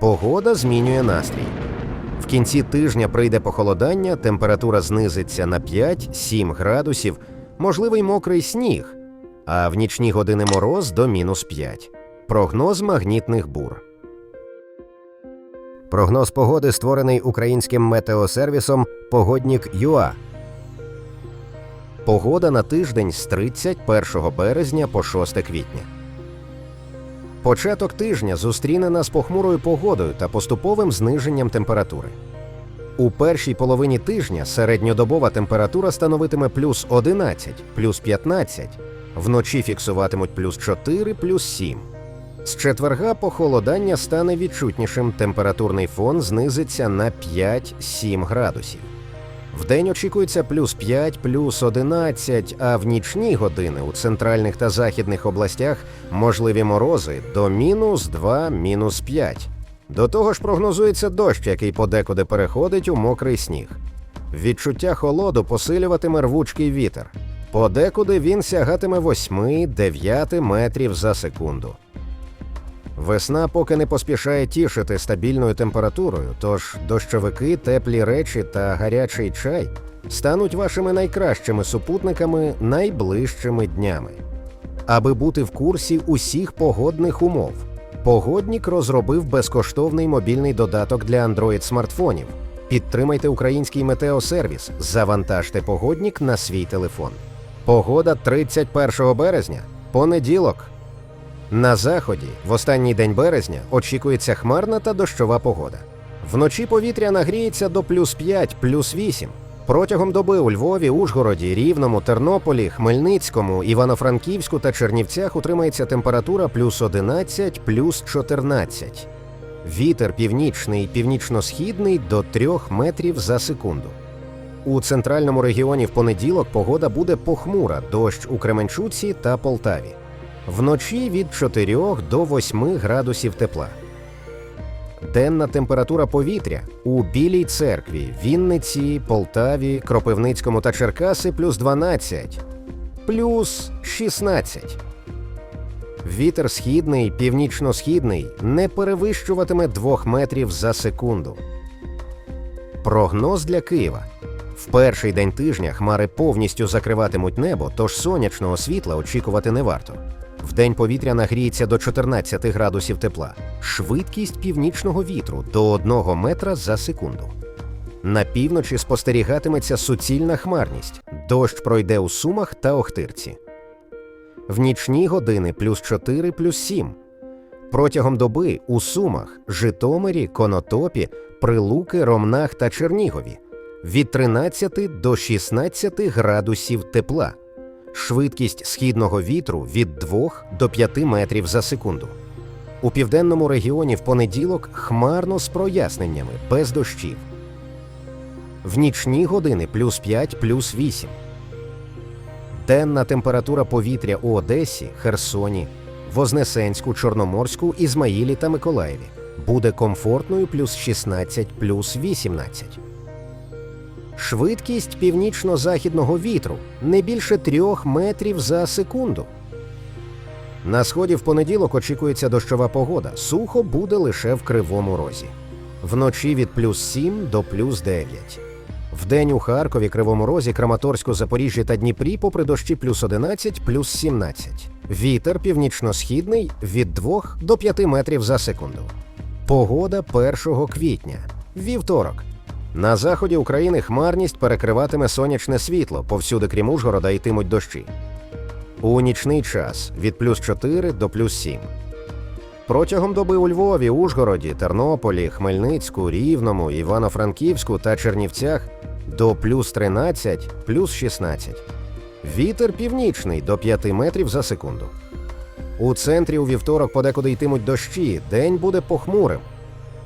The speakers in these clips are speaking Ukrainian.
Погода змінює настрій. В кінці тижня прийде похолодання, температура знизиться на 5-7 градусів, можливий мокрий сніг, а в нічні години мороз до мінус 5. Прогноз магнітних бур. Прогноз погоди створений українським метеосервісом Погоднік ЮА. Погода на тиждень з 31 березня по 6 квітня. Початок тижня зустріне нас похмурою погодою та поступовим зниженням температури. У першій половині тижня середньодобова температура становитиме плюс 11, плюс 15, вночі фіксуватимуть плюс 4, плюс 7. З четверга похолодання стане відчутнішим, температурний фон знизиться на 5-7 градусів. Вдень очікується плюс 5, плюс 11, а в нічні години у центральних та західних областях можливі морози до мінус 2, мінус 5. До того ж прогнозується дощ, який подекуди переходить у мокрий сніг. Відчуття холоду посилюватиме рвучкий вітер. Подекуди він сягатиме 8-9 метрів за секунду. Весна поки не поспішає тішити стабільною температурою, тож дощовики, теплі речі та гарячий чай стануть вашими найкращими супутниками найближчими днями. Аби бути в курсі усіх погодних умов, Погоднік розробив безкоштовний мобільний додаток для Android смартфонів. Підтримайте український метеосервіс, завантажте погоднік на свій телефон. Погода 31 березня, понеділок. На заході, в останній день березня, очікується хмарна та дощова погода. Вночі повітря нагріється до плюс 5, плюс 8. Протягом доби у Львові, Ужгороді, Рівному, Тернополі, Хмельницькому, Івано-Франківську та Чернівцях утримається температура плюс 11, плюс 14. Вітер північний, північно-східний до 3 метрів за секунду. У центральному регіоні в понеділок погода буде похмура, дощ у Кременчуці та Полтаві. Вночі від 4 до 8 градусів тепла. Денна температура повітря у Білій церкві, Вінниці, Полтаві, Кропивницькому та Черкаси плюс 12, плюс 16. Вітер східний, північно-східний не перевищуватиме 2 метрів за секунду. Прогноз для Києва. В перший день тижня хмари повністю закриватимуть небо, тож сонячного світла очікувати не варто. Вдень повітря нагріється до 14 градусів тепла, швидкість північного вітру до 1 метра за секунду. На півночі спостерігатиметься суцільна хмарність, дощ пройде у Сумах та Охтирці. В нічні години плюс 4, плюс 7. Протягом доби у Сумах, Житомирі, Конотопі, Прилуки, Ромнах та Чернігові від 13 до 16 градусів тепла швидкість східного вітру від 2 до 5 метрів за секунду. У південному регіоні в понеділок хмарно з проясненнями без дощів. В нічні години плюс 5, плюс 8. Денна температура повітря у Одесі, Херсоні, Вознесенську, Чорноморську, Ізмаїлі та Миколаєві буде комфортною плюс 16, плюс 18. Швидкість північно-західного вітру не більше трьох метрів за секунду. На сході в понеділок очікується дощова погода. Сухо буде лише в кривому розі. Вночі від плюс 7 до плюс 9. Вдень у Харкові, Кривому Розі, Краматорську, Запоріжжі та Дніпрі, попри дощі плюс 11, плюс 17. Вітер північно-східний від 2 до 5 метрів за секунду. Погода 1 квітня. Вівторок. На заході України хмарність перекриватиме сонячне світло, повсюди крім Ужгорода йтимуть дощі. У нічний час від плюс 4 до плюс 7. Протягом доби у Львові, Ужгороді, Тернополі, Хмельницьку, Рівному, Івано-Франківську та Чернівцях до плюс 13, плюс 16. Вітер північний до 5 метрів за секунду. У центрі у вівторок подекуди йтимуть дощі, день буде похмурим.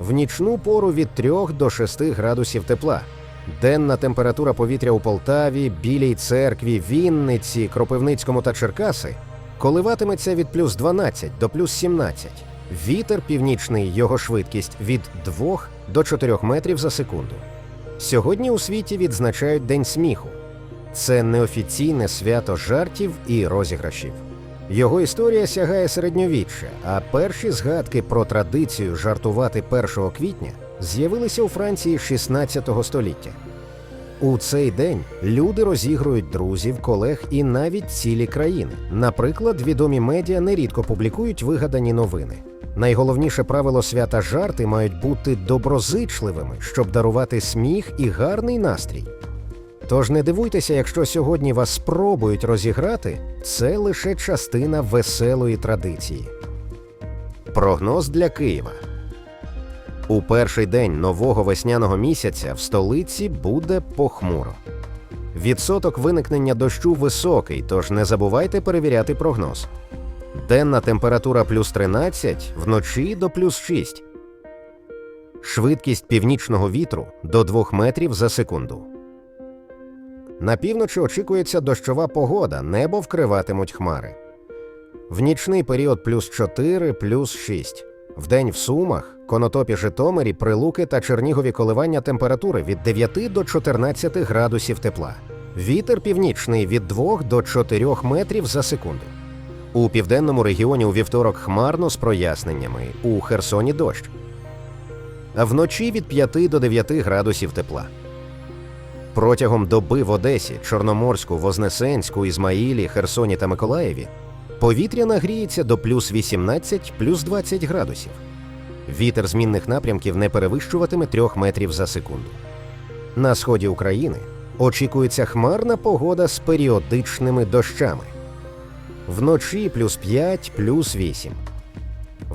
В нічну пору від 3 до 6 градусів тепла. Денна температура повітря у Полтаві, Білій церкві, Вінниці, Кропивницькому та Черкаси коливатиметься від плюс 12 до плюс 17. Вітер північний, його швидкість від 2 до 4 метрів за секунду. Сьогодні у світі відзначають День сміху. Це неофіційне свято жартів і розіграшів. Його історія сягає середньовіччя, а перші згадки про традицію жартувати 1 квітня з'явилися у Франції 16 століття. У цей день люди розігрують друзів, колег і навіть цілі країни. Наприклад, відомі медіа нерідко публікують вигадані новини. Найголовніше правило свята жарти мають бути доброзичливими, щоб дарувати сміх і гарний настрій. Тож не дивуйтеся, якщо сьогодні вас спробують розіграти, це лише частина веселої традиції. Прогноз для Києва. У перший день нового весняного місяця в столиці буде похмуро. Відсоток виникнення дощу високий, тож не забувайте перевіряти прогноз. Денна температура плюс 13, вночі до плюс 6. Швидкість північного вітру до 2 метрів за секунду. На півночі очікується дощова погода, небо вкриватимуть хмари. В нічний період плюс 4, плюс 6. Вдень в Сумах, Конотопі Житомирі, Прилуки та Чернігові коливання температури від 9 до 14 градусів тепла. Вітер північний від 2 до 4 метрів за секунду. У південному регіоні у вівторок хмарно з проясненнями, у Херсоні дощ. А вночі від 5 до 9 градусів тепла. Протягом доби в Одесі, Чорноморську, Вознесенську, Ізмаїлі, Херсоні та Миколаєві повітря нагріється до плюс 18, плюс 20 градусів. Вітер змінних напрямків не перевищуватиме 3 метрів за секунду. На сході України очікується хмарна погода з періодичними дощами. Вночі плюс 5, плюс 8.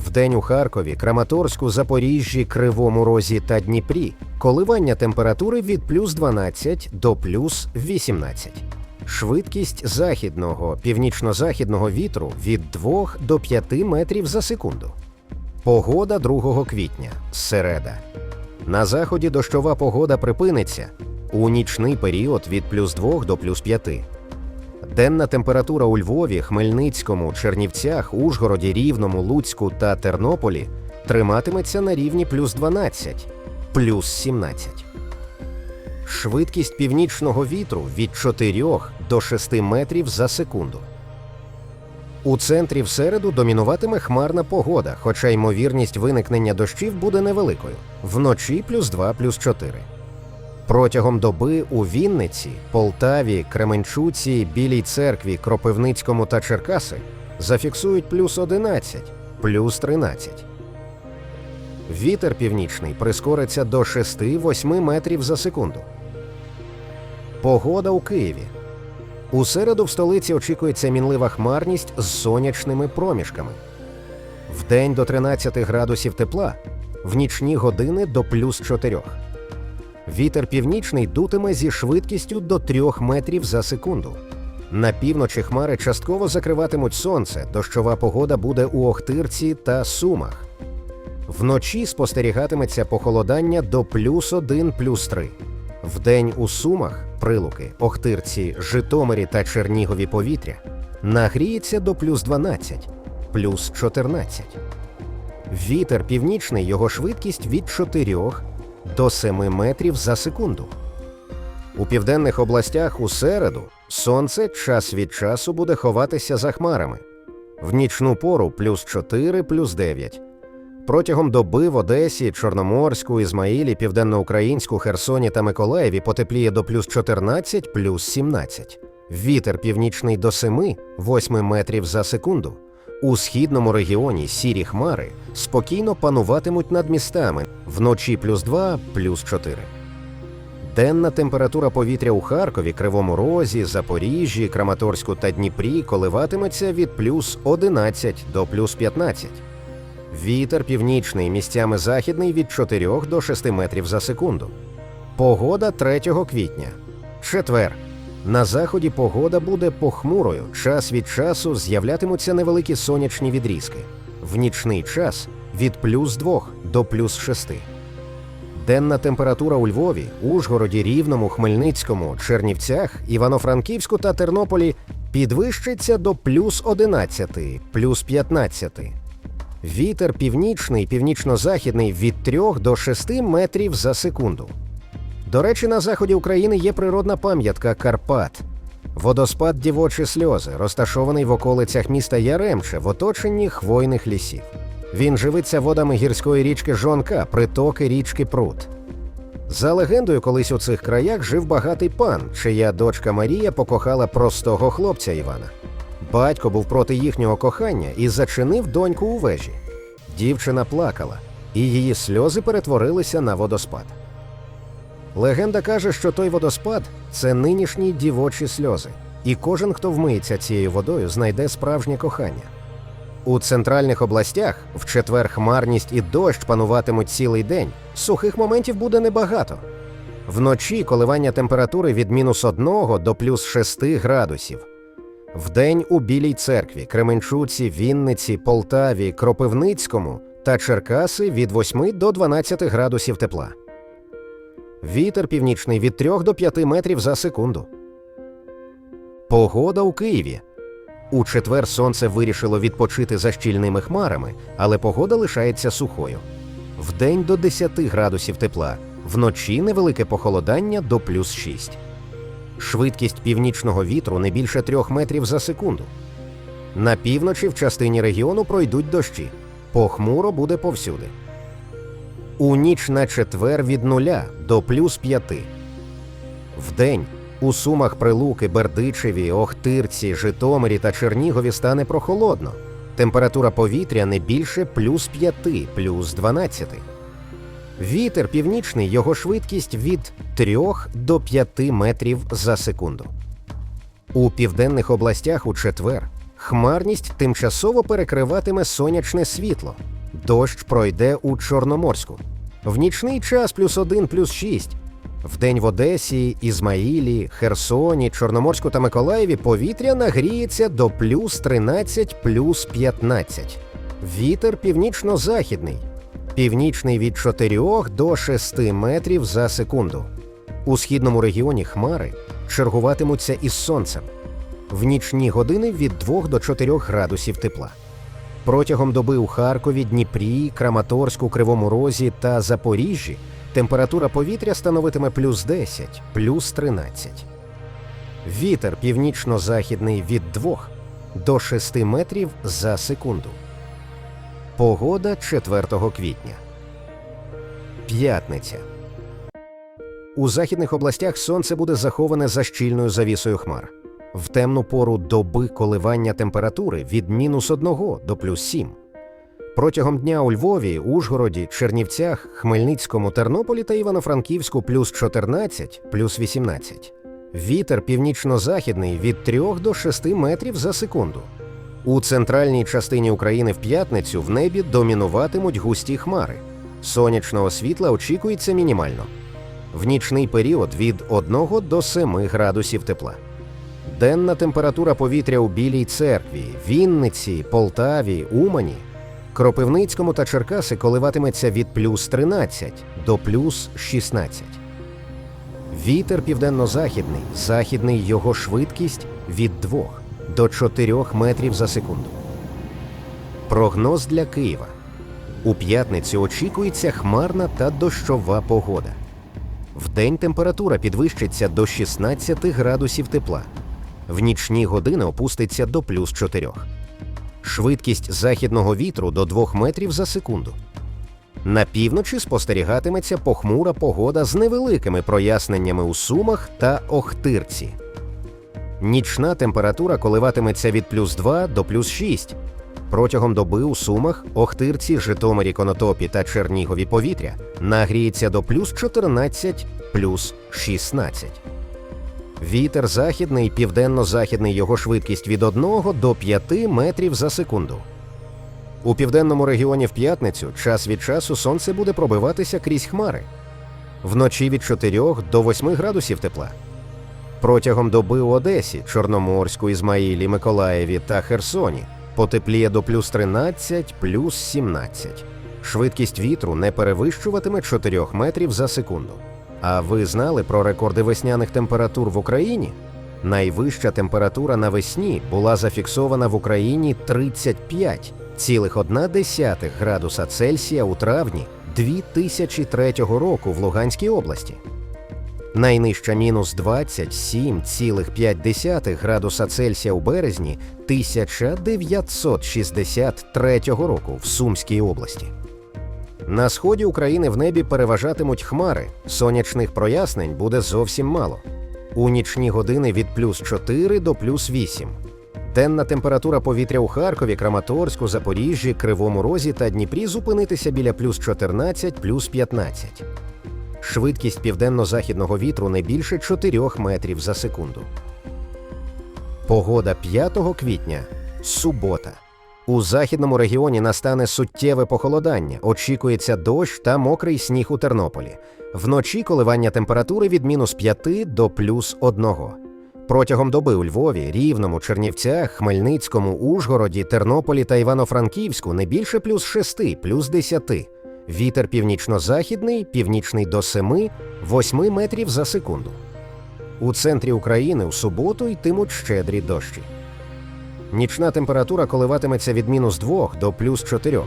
Вдень у Харкові, Краматорську, Запоріжжі, Кривому Розі та Дніпрі коливання температури від плюс 12 до плюс 18. Швидкість західного, північно-західного вітру від 2 до 5 метрів за секунду. Погода 2 квітня. Середа. На заході дощова погода припиниться у нічний період від плюс 2 до плюс 5. Денна температура у Львові, Хмельницькому, Чернівцях, Ужгороді, Рівному, Луцьку та Тернополі триматиметься на рівні плюс 12, плюс 17. Швидкість північного вітру від 4 до 6 метрів за секунду. У центрі в середу домінуватиме хмарна погода, хоча ймовірність виникнення дощів буде невеликою вночі плюс 2 плюс 4. Протягом доби у Вінниці, Полтаві, Кременчуці, Білій церкві, Кропивницькому та Черкаси зафіксують плюс 11, плюс 13. Вітер північний прискориться до 6-8 метрів за секунду. Погода у Києві. У середу в столиці очікується мінлива хмарність з сонячними проміжками. Вдень до 13 градусів тепла, в нічні години до плюс 4. Вітер північний дутиме зі швидкістю до 3 метрів за секунду. На півночі хмари частково закриватимуть сонце, дощова погода буде у Охтирці та Сумах. Вночі спостерігатиметься похолодання до плюс 1, плюс 3. Вдень у Сумах, Прилуки, Охтирці, Житомирі та Чернігові повітря нагріється до плюс 12, плюс 14. Вітер північний, його швидкість від 4 до 7 метрів за секунду. У південних областях у середу сонце час від часу буде ховатися за хмарами. В нічну пору плюс 4, плюс 9. Протягом доби в Одесі, Чорноморську, Ізмаїлі, Південноукраїнську, Херсоні та Миколаєві потепліє до плюс 14, плюс 17. Вітер північний до 7, 8 метрів за секунду. У східному регіоні сірі хмари спокійно пануватимуть над містами вночі плюс 2, плюс 4. Денна температура повітря у Харкові, Кривому Розі, Запоріжжі, Краматорську та Дніпрі коливатиметься від плюс 11 до плюс 15. Вітер північний, місцями західний від 4 до 6 метрів за секунду. Погода 3 квітня. Четвер. На заході погода буде похмурою. Час від часу з'являтимуться невеликі сонячні відрізки. В нічний час від плюс 2 до плюс 6. Денна температура у Львові, Ужгороді, Рівному, Хмельницькому, Чернівцях, Івано-Франківську та Тернополі підвищиться до плюс 11, плюс 15. Вітер північний, північно-західний від 3 до 6 метрів за секунду. До речі, на заході України є природна пам'ятка Карпат. Водоспад Дівочі сльози, розташований в околицях міста Яремче в оточенні хвойних лісів. Він живиться водами гірської річки Жонка, притоки річки Прут. За легендою, колись у цих краях жив багатий пан, чия дочка Марія покохала простого хлопця Івана. Батько був проти їхнього кохання і зачинив доньку у вежі. Дівчина плакала, і її сльози перетворилися на водоспад. Легенда каже, що той водоспад це нинішні дівочі сльози, і кожен, хто вмиється цією водою, знайде справжнє кохання. У центральних областях в четвер хмарність і дощ пануватимуть цілий день. Сухих моментів буде небагато. Вночі коливання температури від мінус 1 до плюс 6 градусів. Вдень у Білій церкві, Кременчуці, Вінниці, Полтаві, Кропивницькому та Черкаси від 8 до 12 градусів тепла. Вітер північний від 3 до 5 метрів за секунду. Погода у Києві. У четвер сонце вирішило відпочити за щільними хмарами, але погода лишається сухою. Вдень до 10 градусів тепла, вночі невелике похолодання до плюс 6. Швидкість північного вітру не більше 3 метрів за секунду. На півночі в частині регіону пройдуть дощі. Похмуро буде повсюди. У ніч на четвер від нуля до плюс 5. Вдень у Сумах, Прилуки, Бердичеві, Охтирці, Житомирі та Чернігові стане прохолодно. Температура повітря не більше плюс 5, плюс 12. Вітер північний, його швидкість від 3 до 5 метрів за секунду. У південних областях у четвер хмарність тимчасово перекриватиме сонячне світло. Дощ пройде у Чорноморську. В нічний час плюс 1, плюс 6. Вдень в Одесі, Ізмаїлі, Херсоні, Чорноморську та Миколаєві повітря нагріється до плюс 13, плюс 15. Вітер північно-західний. Північний від 4 до 6 метрів за секунду. У східному регіоні хмари чергуватимуться із сонцем. В нічні години від 2 до 4 градусів тепла. Протягом доби у Харкові, Дніпрі, Краматорську, Кривому Розі та Запоріжжі температура повітря становитиме плюс 10, плюс 13. Вітер північно-західний від 2 до 6 метрів за секунду. Погода 4 квітня. П'ятниця. У західних областях сонце буде заховане за щільною завісою хмар. В темну пору доби коливання температури від мінус 1 до плюс 7. Протягом дня у Львові, Ужгороді, Чернівцях, Хмельницькому, Тернополі та Івано-Франківську плюс 14, плюс 18. Вітер північно-західний від 3 до 6 метрів за секунду. У центральній частині України в п'ятницю в небі домінуватимуть густі хмари. Сонячного світла очікується мінімально. В нічний період від 1 до 7 градусів тепла. Денна температура повітря у Білій церкві, Вінниці, Полтаві, Умані, Кропивницькому та Черкаси коливатиметься від плюс 13 до плюс 16. Вітер південно-західний, західний його швидкість від 2 до 4 метрів за секунду. Прогноз для Києва. У п'ятницю очікується хмарна та дощова погода. Вдень температура підвищиться до 16 градусів тепла. В нічні години опуститься до плюс 4. Швидкість західного вітру до 2 метрів за секунду. На півночі спостерігатиметься похмура погода з невеликими проясненнями у Сумах та Охтирці. Нічна температура коливатиметься від плюс 2 до плюс 6. Протягом доби у Сумах, Охтирці, Житомирі, Конотопі та Чернігові повітря нагріється до плюс 14, плюс 16. Вітер західний, південно-західний його швидкість від 1 до 5 метрів за секунду. У південному регіоні в п'ятницю час від часу сонце буде пробиватися крізь хмари. Вночі від 4 до 8 градусів тепла. Протягом доби у Одесі, Чорноморську, Ізмаїлі, Миколаєві та Херсоні потепліє до плюс 13, плюс 17. Швидкість вітру не перевищуватиме 4 метрів за секунду. А ви знали про рекорди весняних температур в Україні? Найвища температура навесні була зафіксована в Україні 35,1 градуса Цельсія у травні 2003 року в Луганській області. Найнижча мінус 27,5 градуса Цельсія у березні 1963 року в Сумській області. На сході України в небі переважатимуть хмари, сонячних прояснень буде зовсім мало. У нічні години від плюс 4 до плюс 8. Денна температура повітря у Харкові, Краматорську, Запоріжжі, Кривому Розі та Дніпрі зупинитися біля плюс 14, плюс 15. Швидкість південно-західного вітру не більше 4 метрів за секунду. Погода 5 квітня субота. У західному регіоні настане суттєве похолодання. Очікується дощ та мокрий сніг у Тернополі. Вночі коливання температури від мінус 5 до плюс 1. Протягом доби у Львові, Рівному, Чернівцях, Хмельницькому, Ужгороді, Тернополі та Івано-Франківську не більше плюс 6, плюс 10. Вітер північно-західний, північний до 7, 8 метрів за секунду. У центрі України у суботу йтимуть щедрі дощі. Нічна температура коливатиметься від мінус 2 до плюс 4.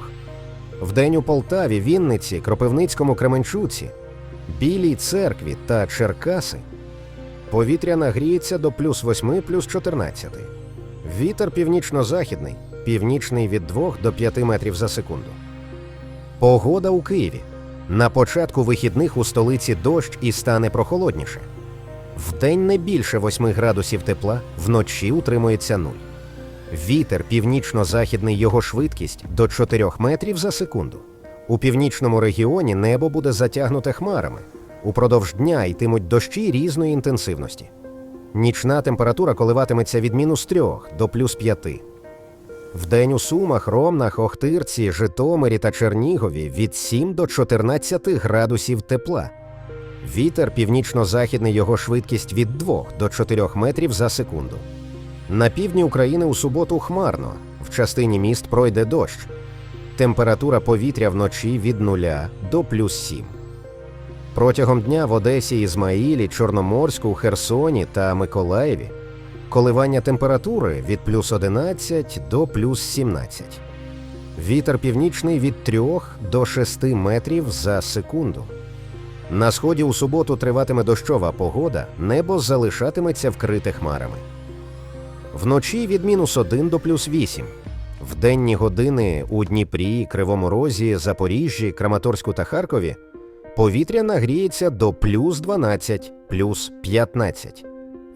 Вдень у Полтаві, Вінниці, Кропивницькому Кременчуці, Білій церкві та Черкаси повітря нагріється до плюс 8, плюс 14. Вітер північно-західний, північний від 2 до 5 метрів за секунду. Погода у Києві. На початку вихідних у столиці дощ і стане прохолодніше. Вдень не більше 8 градусів тепла, вночі утримується нуль. Вітер північно-західний його швидкість до 4 метрів за секунду. У північному регіоні небо буде затягнуте хмарами. Упродовж дня йтимуть дощі різної інтенсивності. Нічна температура коливатиметься від мінус 3 до плюс 5. Вдень у Сумах, Ромнах, Охтирці, Житомирі та Чернігові від 7 до 14 градусів тепла. Вітер північно-західний його швидкість від 2 до 4 метрів за секунду. На півдні України у суботу хмарно, в частині міст пройде дощ. Температура повітря вночі від 0 до плюс 7. Протягом дня в Одесі, Ізмаїлі, Чорноморську, Херсоні та Миколаєві коливання температури від плюс 11 до плюс 17. Вітер північний від 3 до 6 метрів за секунду. На сході у суботу триватиме дощова погода, небо залишатиметься вкрите хмарами. Вночі від мінус 1 до плюс 8. В денні години у Дніпрі, Кривому Розі, Запоріжжі, Краматорську та Харкові повітря нагріється до плюс 12, плюс 15.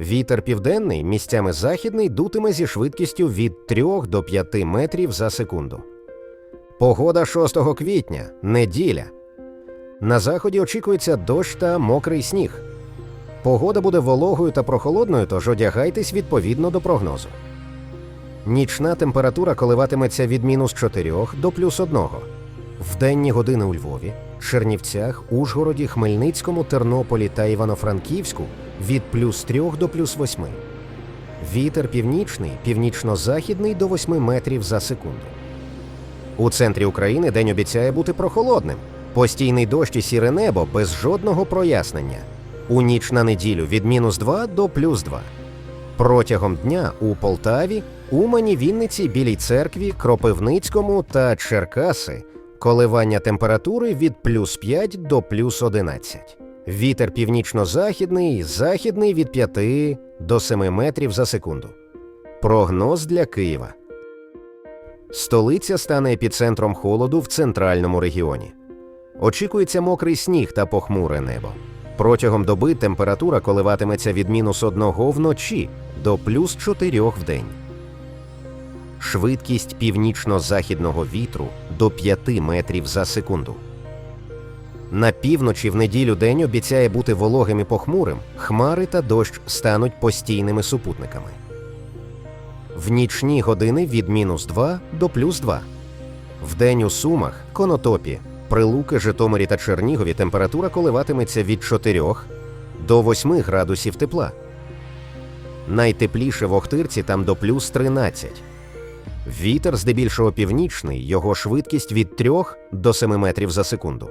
Вітер південний, місцями західний, дутиме зі швидкістю від 3 до 5 метрів за секунду. Погода 6 квітня, неділя. На заході очікується дощ та мокрий сніг. Погода буде вологою та прохолодною, тож одягайтесь відповідно до прогнозу. Нічна температура коливатиметься від мінус 4 до плюс 1. В денні години у Львові, Чернівцях, Ужгороді, Хмельницькому, Тернополі та Івано-Франківську від плюс 3 до плюс 8. Вітер північний, північно-західний до 8 метрів за секунду. У центрі України день обіцяє бути прохолодним. Постійний дощ і сіре небо без жодного прояснення. У ніч на неділю від мінус 2 до плюс 2. Протягом дня у Полтаві, Умані, Вінниці, Білій церкві, Кропивницькому та Черкаси коливання температури від плюс 5 до плюс 11. Вітер північно-західний, західний від 5 до 7 метрів за секунду. Прогноз для Києва. Столиця стане епіцентром холоду в центральному регіоні. Очікується мокрий сніг та похмуре небо. Протягом доби температура коливатиметься від мінус 1 вночі до плюс 4 вдень. Швидкість північно-західного вітру до 5 метрів за секунду. На півночі в неділю день обіцяє бути вологим і похмурим, хмари та дощ стануть постійними супутниками. В нічні години від мінус 2 до плюс 2. Вдень у Сумах, Конотопі, Прилуки, Житомирі та Чернігові температура коливатиметься від 4 до 8 градусів тепла. Найтепліше в Охтирці там до плюс 13. Вітер здебільшого північний, його швидкість від 3 до 7 метрів за секунду.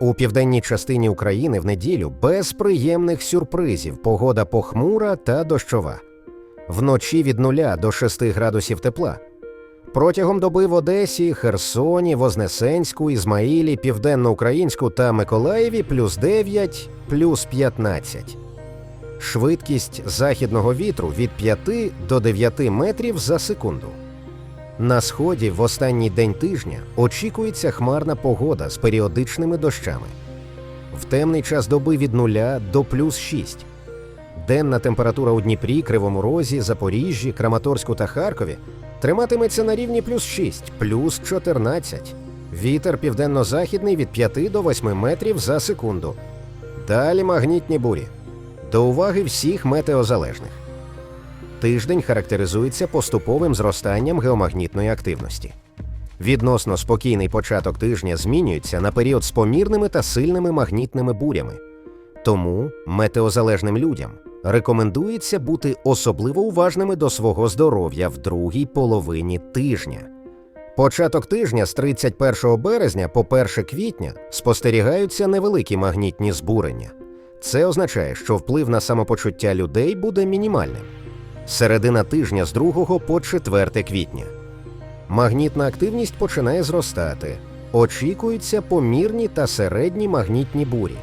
У південній частині України в неділю без приємних сюрпризів погода похмура та дощова. Вночі від 0 до 6 градусів тепла. Протягом доби в Одесі, Херсоні, Вознесенську, Ізмаїлі, Південноукраїнську та Миколаєві плюс 9, плюс 15. Швидкість західного вітру від 5 до 9 метрів за секунду. На сході в останній день тижня очікується хмарна погода з періодичними дощами. В темний час доби від 0 до плюс 6. Денна температура у Дніпрі, Кривому Розі, Запоріжжі, Краматорську та Харкові триматиметься на рівні плюс 6, плюс 14. Вітер південно-західний від 5 до 8 метрів за секунду. Далі магнітні бурі. До уваги всіх метеозалежних. Тиждень характеризується поступовим зростанням геомагнітної активності. Відносно спокійний початок тижня змінюється на період з помірними та сильними магнітними бурями. Тому метеозалежним людям рекомендується бути особливо уважними до свого здоров'я в другій половині тижня. Початок тижня з 31 березня по 1 квітня спостерігаються невеликі магнітні збурення. Це означає, що вплив на самопочуття людей буде мінімальним. Середина тижня з 2 по 4 квітня. Магнітна активність починає зростати. Очікуються помірні та середні магнітні бурі.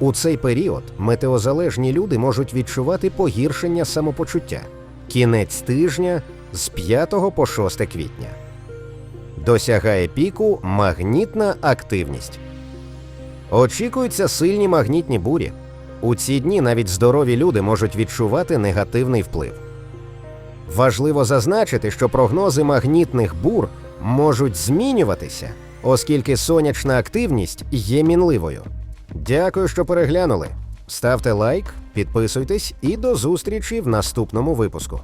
У цей період метеозалежні люди можуть відчувати погіршення самопочуття. Кінець тижня з 5 по 6 квітня. Досягає піку магнітна активність. Очікуються сильні магнітні бурі. У ці дні навіть здорові люди можуть відчувати негативний вплив. Важливо зазначити, що прогнози магнітних бур можуть змінюватися, оскільки сонячна активність є мінливою. Дякую, що переглянули. Ставте лайк, підписуйтесь і до зустрічі в наступному випуску.